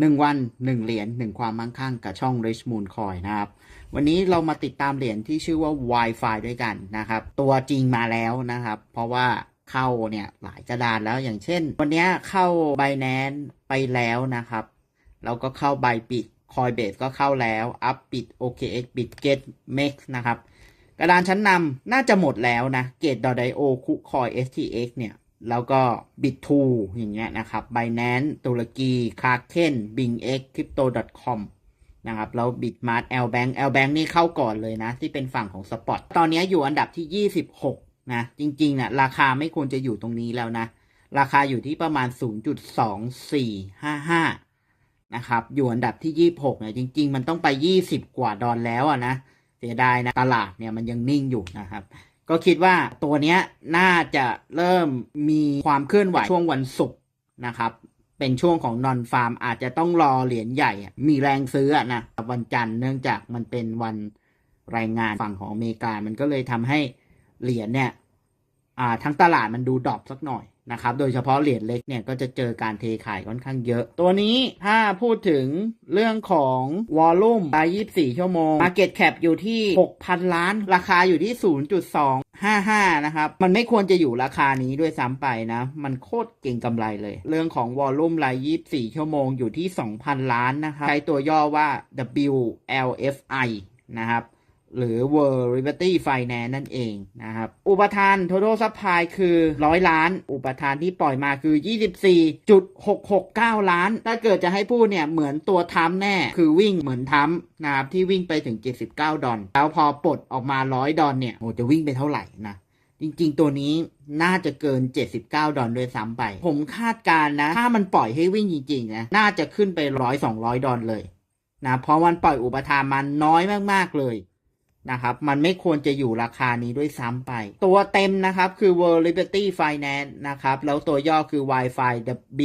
หนึ่งวันหนึ่งเหรียญหนึ่งความมั่งคั่งกับช่อง Rich Moon Coin นะครับ วันนี้เรามาติดตามเหรียญที่ชื่อว่า Wi-Fi ด้วยกันนะครับ ตัวจริงมาแล้วนะครับ เพราะว่าเข้าเนี่ยหลายกระดานแล้วอย่างเช่น วันนี้เข้า Binance ไปแล้วนะครับแล้วก็เข้า b y b i t Coinbase ก็เข้าแล้ว Upbit OKX Bitget Mex นะครับ กระดานชั้นนำน่าจะหมดแล้วนะ Gate.io คุคอย STX เนี่ย แล้วก็ Bit2 อย่างเงี้ยนะครับ Binance ตุรกี Kraken BingX Crypto.com นะครับ แล้ว Bitmart Lbank Lbank นี่เข้าก่อนเลยนะ ที่เป็นฝั่งของ Spot ตอนนี้อยู่อันดับที่ 26 นะ จริงๆนะราคาไม่ควรจะอยู่ตรงนี้แล้วนะ ราคาอยู่ที่ประมาณ 0.2455 นะครับ อยู่อันดับที่ 26เนี่ยจริง ๆ มันต้องไป 20 กว่าดอลแล้วอะนะ เสียดายนะ ตลาดเนี่ยมันยังนิ่งอยู่นะครับ ก็คิดว่าตัวเนี้ยน่าจะเริ่มมีความเคลื่อนไหวช่วงวันศุกร์นะครับ เป็นช่วงของนอนฟาร์มอาจจะต้องรอเหรียญใหญ่ มีแรงซื้อนะวันจันทร์เนื่องจากมันเป็นวันรายงานฝั่งของอเมริกา มันก็เลยทำให้เหรียญเนี่ยทั้งตลาดมันดูดรอปสักหน่อย นะครับโดยเฉพาะเหรียญเล็กเนี่ยก็จะเจอการเทขายค่อนข้างเยอะ ตัวนี้ถ้าพูดถึงเรื่องของวอลลุ่มราย24 ชั่วโมง Market Cap อยู่ที่ 6,000 ล้าน ราคาอยู่ที่ 0.255 นะครับ มันไม่ควรจะอยู่ราคานี้ด้วยซ้ำไปนะ มันโคตรเก่งกำไรเลย เรื่องของวอลลุ่มราย 24 ชั่วโมงอยู่ที่ 2,000 ล้านนะครับ ใช้ตัวย่อว่า WLFI นะครับ หรือ World Liberty Finance นั่นเองนะครับ อุปทาน Total Supply คือ 100 ล้าน อุปทานที่ปล่อยมาคือ 24.669 ล้าน ถ้าเกิดจะให้พูดเนี่ยเหมือนตัวทัมแน่ คือวิ่งเหมือนทัมนะครับที่วิ่งไปถึง 79 ดอลแล้วพอปลดออกมา 100 ดอลเนี่ยโอ้จะวิ่งไปเท่าไหร่นะจริงๆ ตัวนี้น่าจะเกิน 79 ดอลด้วยซ้ำไป ผมคาดการณ์นะ ถ้ามันปล่อยให้วิ่งจริงๆนะ น่าจะขึ้นไป 100-200 ดอลเลยนะ เพราะมันปล่อยอุปทานมันน้อยมากๆเลย นะครับมันไม่ควรจะอยู่ราคานี้ด้วยซ้ำไป ตัวเต็มนะครับคือ World Liberty Finance นะครับแล้วตัวย่อคือ Wi-Fi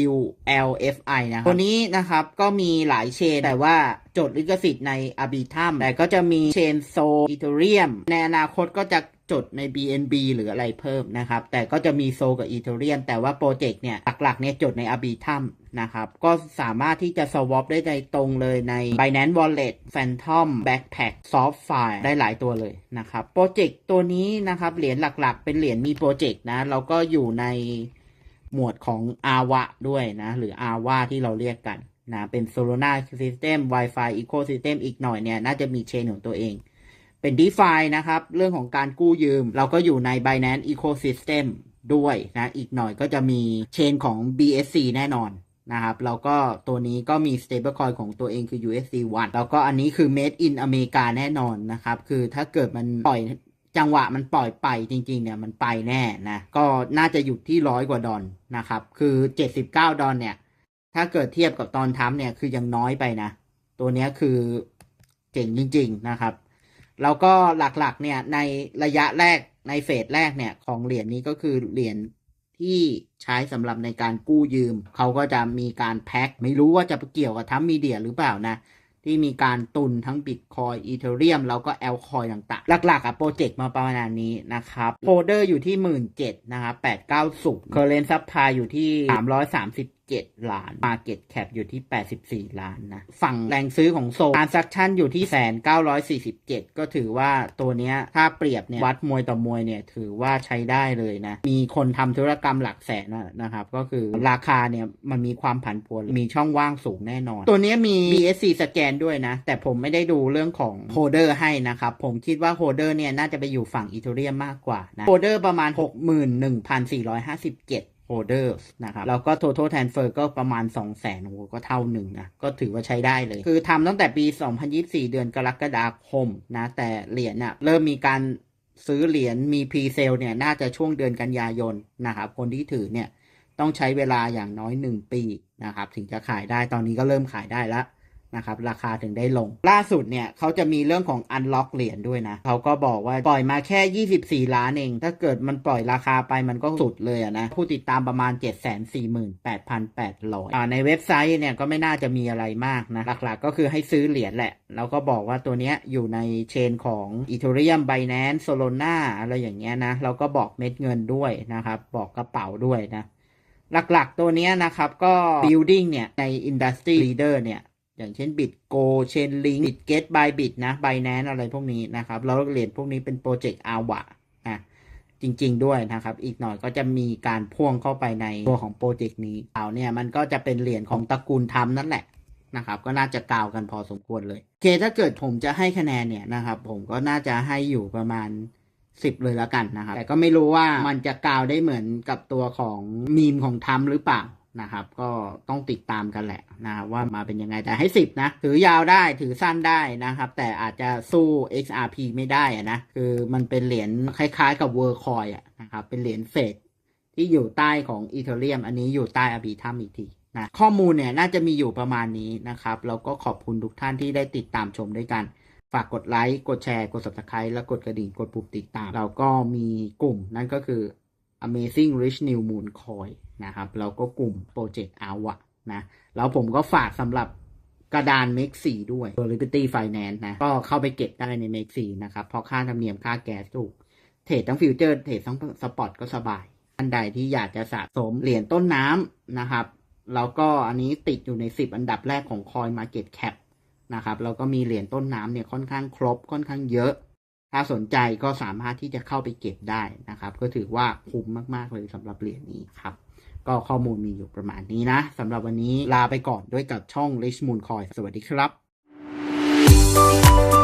WLFI นะครับตัวนี้นะครับก็มีหลายเชนแต่ว่าจดลิขสิทธิ์ในอาบีทัมแต่ก็จะมีเชนโซอิตเรียมในอนาคตก็จะ จดใน BNB หรืออะไรเพิ่มนะครับ แต่ก็จะมีโซกับ Ethereum แต่ว่าโปรเจกต์เนี่ยหลักๆเนี่ยจดใน Arbitrum นะครับ ก็สามารถที่จะ swap ได้ในตรงเลยใน Binance Wallet Phantom Backpack Softfire ได้หลายตัวเลยนะครับ โปรเจกต์ตัวนี้นะครับ เหรียญหลักๆ เป็นเหรียญมีโปรเจกต์นะ แล้วก็อยู่ในหมวดของ AWA ด้วยนะ หรือ AWA ที่เราเรียกกันนะ เป็น Solana System Wi-Fi Ecosystem อีกหน่อยเนี่ย น่าจะมีเชนของตัวเอง เป็น d e f i นะครับ เรื่องของการกู้ยืม เราก็อยู่ใน Binance Ecosystem ด้วยนะ อีกหน่อยก็จะมีเชนของ BSC แน่นอนนะครับ แล้วก็ตัวนี้ก็มี stablecoin ของตัวเองคือ USD1 แล้วก็อันนี้คือ made in อเมริกาแน่นอนนะครับ คือถ้าเกิดมันปล่อยจังหวะมันปล่อยไปจริง ๆ เนี่ยมันไปแน่นะ ก็น่าจะอยู่ที่ร้อยกว่าดอลนะครับ คือ 79 ดอลเนี่ย ถ้าเกิดเทียบกับตอนทำเนี่ยคือยังน้อยไปนะ ตัวนี้คือเจ๋งจริง ๆ นะครับ แล้วก็หลักๆเนี่ยในระยะแรกในเฟสแรกเนี่ยของเหรียญนี้ก็คือเหรียญที่ใช้สำหรับในการกู้ยืม เขาก็จะมีการแพ็คไม่รู้ว่าจะเกี่ยวกับทั้งมีเดียหรือเปล่านะ ที่มีการตุนทั้งบิตคอยอีเทเรียมแล้วก็แอลคอยต่างๆ หลักๆอะโปรเจกต์มาประมาณนี้นะครับโฮเดอร์อยู่ที่หมื่นเจ็ดนะครับแปดเก้าสุเคอร์เรนซับพายอยู่ที่สามร้อยสาเจ็ดล้าน Market Cap อยู่ที่ 84 ล้านนะ ฝั่งแรงซื้อของโซ Transaction อยู่ที่แสน947ก็ถือว่าตัวเนี้ยถ้าเปรียบเนี่ยวัดมวยต่อมวยเนี่ยถือว่าใช้ได้เลยนะ มีคนทำธุรกรรมหลักแสนนะครับ ก็คือราคาเนี่ยมันมีความผันผวนมีช่องว่างสูงแน่นอน ตัวเนี้ยมี BSC สแกนด้วยนะ แต่ผมไม่ได้ดูเรื่องของโฮเดอร์ให้นะครับ ผมคิดว่าโฮเดอร์เนี่ยน่าจะไปอยู่ฝั่งอีเทเรียมมากกว่านะโฮเดอร์ประมาณ 61,457 holders นะครับ แล้วก็ total transfer ก็ประมาณ 2 0 0 0 0 0โอ้ก็เท่าหนึ่งนะ ก็ถือว่าใช้ได้เลย คือทำตั้งแต่ปี 2024 เดือนกรกฎาคมนะ แต่เหรียญน่ะเริ่มมีการซื้อเหรียญมี pre sale เนี่ย น่าจะช่วงเดือนกันยายนนะครับ คนที่ถือเนี่ย ต้องใช้เวลาอย่างน้อย 1 ปีนะครับ ถึงจะขายได้ ตอนนี้ก็เริ่มขายได้แล้ว นะครับราคาถึงได้ลง ล่าสุดเนี่ยเขาจะมีเรื่องของ unlock เหรียญด้วยนะเขาก็บอกว่าปล่อยมาแค่ 24 ล้านเอง ถ้าเกิดมันปล่อยราคาไปมันก็สุดเลยนะ ผู้ติดตามประมาณ 748,800อ่าในเว็บไซต์เนี่ยก็ไม่น่าจะมีอะไรมากนะ หลักๆก็คือให้ซื้อเหรียญแหละ แล้วก็บอกว่าตัวเนี้ยอยู่ในเชนของ Ethereum Binance Solana อะไรอย่างเงี้ยนะแล้วก็บอกเม็ดเงินด้วยนะครับ บอกกระเป๋าด้วยนะหลักๆตัวนี้นะครับก็ building เนี่ยใน industry leader เนี่ย อย่างเช่น BitGo Chainlink BitGet Bybit นะ Binance อะไรพวกนี้นะครับแล้วเหรียญพวกนี้เป็นโปรเจกต์ AWA นะจริง ๆ ด้วยนะครับ อีกหน่อยก็จะมีการพ่วงเข้าไปในตัวของโปรเจกต์นี้เอาเนี่ยมันก็จะเป็นเหรียญของตระกูลทำนั่นแหละนะครับ ก็น่าจะกล่าวกันพอสมควรเลยโอเคถ้าเกิดผมจะให้คะแนนเนี่ยนะครับ ผมก็น่าจะให้อยู่ประมาณสิบเลยแล้วกันนะครับ แต่ก็ไม่รู้ว่ามันจะกล่าวได้เหมือนกับตัวของมีมของทำหรือเปล่า นะครับ ก็ต้องติดตามกันแหละนะครับว่ามาเป็นยังไงแต่ให้สิบนะ ถือยาวได้ถือสั้นได้นะครับ แต่อาจจะสู้ XRP ไม่ได้อะนะคือมันเป็นเหรียญคล้ายๆ กับเวอร์คอยนะครับเป็นเหรียญเฟดที่อยู่ใต้ของอีเทเรียม อันนี้อยู่ใต้อภิธรรมอีกทีนะข้อมูลเนี่ยน่าจะมีอยู่ประมาณนี้นะครับแล้วก็ขอบคุณทุกท่านที่ได้ติดตามชมด้วยกัน ฝากกดไลค์ กดแชร์ กด subscribe แล้วกดกระดิ่ง กดปุ่มติดตาม เราก็มีกลุ่มนั่นก็คือ Amazing Rich New Moon Coin นะครับ แล้วก็กลุ่ม Project a w a นะ แล้วผมก็ฝากสำหรับกระดาน Make 4ด้วย Liberty Finance นะ ก็เข้าไปเก็บได้ใน Make 4นะครับ เพราะค่าธรรมเนียมค่าแก๊สถูก เทรดทั้งฟิวเจอร์ เทรดทั้งสปอตก็สบายท่านใดที่อยากจะสะสมเหรียญต้นน้ำนะครับ แล้วก็อันนี้ติดอยู่ใน 10 อันดับแรกของ Coin Market Cap นะครับ แล้วก็มีเหรียญต้นน้ำเนี่ยค่อนข้างครบค่อนข้างเยอะ ถ้าสนใจก็สามารถที่จะเข้าไปเก็บได้นะครับ ก็ถือว่าคุ้มมาก ๆ เลยสำหรับเหรียญนี้ครับ ก็ข้อมูลมีอยู่ประมาณนี้นะสำหรับวันนี้ลาไปก่อนด้วยกับช่อง Rich Moon Coin สวัสดีครับ